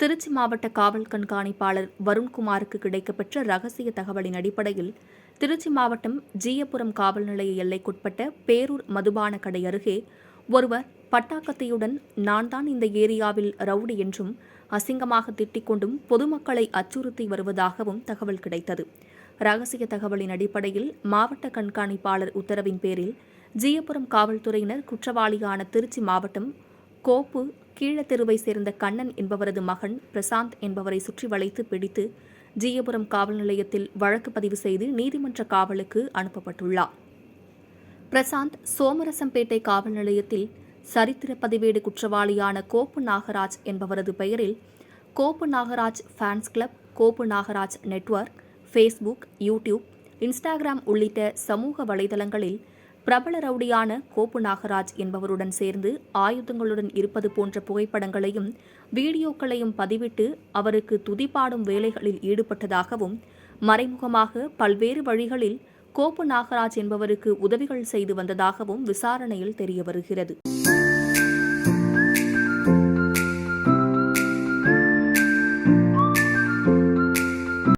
திருச்சி மாவட்ட காவல் கண்காணிப்பாளர் வருண்குமாருக்கு கிடைக்கப்பெற்ற ரகசிய தகவலின் அடிப்படையில் திருச்சி மாவட்டம் ஜீயபுரம் காவல் நிலைய எல்லைக்குட்பட்ட பேரூர் மதுபான கடை அருகே ஒருவர் பட்டாக்கத்தையுடன் நான் தான் இந்த ஏரியாவில் ரவுடி என்றும் அசிங்கமாக திட்டிக் கொண்டும் பொதுமக்களை அச்சுறுத்தி வருவதாகவும் தகவல் கிடைத்தது. ரகசிய தகவலின் அடிப்படையில் மாவட்ட கண்காணிப்பாளர் உத்தரவின் பேரில் ஜீயபுரம் காவல்துறையினர் குற்றவாளியான திருச்சி மாவட்டம் கோப்பு கீழத்தெருவை சேர்ந்த கண்ணன் என்பவரது மகன் பிரசாந்த் என்பவரை சுற்றி வளைத்து பிடித்து ஜீயபுரம் காவல் நிலையத்தில் வழக்கு பதிவு செய்து நீதிமன்ற காவலுக்கு அனுப்பப்பட்டுள்ளார். பிரசாந்த் சோமரசம்பேட்டை காவல் நிலையத்தில் சரித்திர பதிவேடு குற்றவாளியான கோப்பு நாகராஜ் என்பவரது பெயரில் கோப்பு நாகராஜ் ஃபேன்ஸ் கிளப் கோப்பு Nagaraj network Facebook YouTube Instagram உள்ளிட்ட சமூக வலைதளங்களில் பிரபல ரவுடியான கோப்பு நாகராஜ் என்பவருடன் சேர்ந்து ஆயுதங்களுடன் இருப்பது போன்ற புகைப்படங்களையும் வீடியோக்களையும் பதிவிட்டு அவருக்கு துதிப்பாடும் வேலைகளில் ஈடுபட்டதாகவும் மறைமுகமாக பல்வேறு வழிகளில் கோப்பு நாகராஜ் என்பவருக்கு உதவிகள் செய்து வந்ததாகவும் விசாரணையில் தெரியவருகிறது.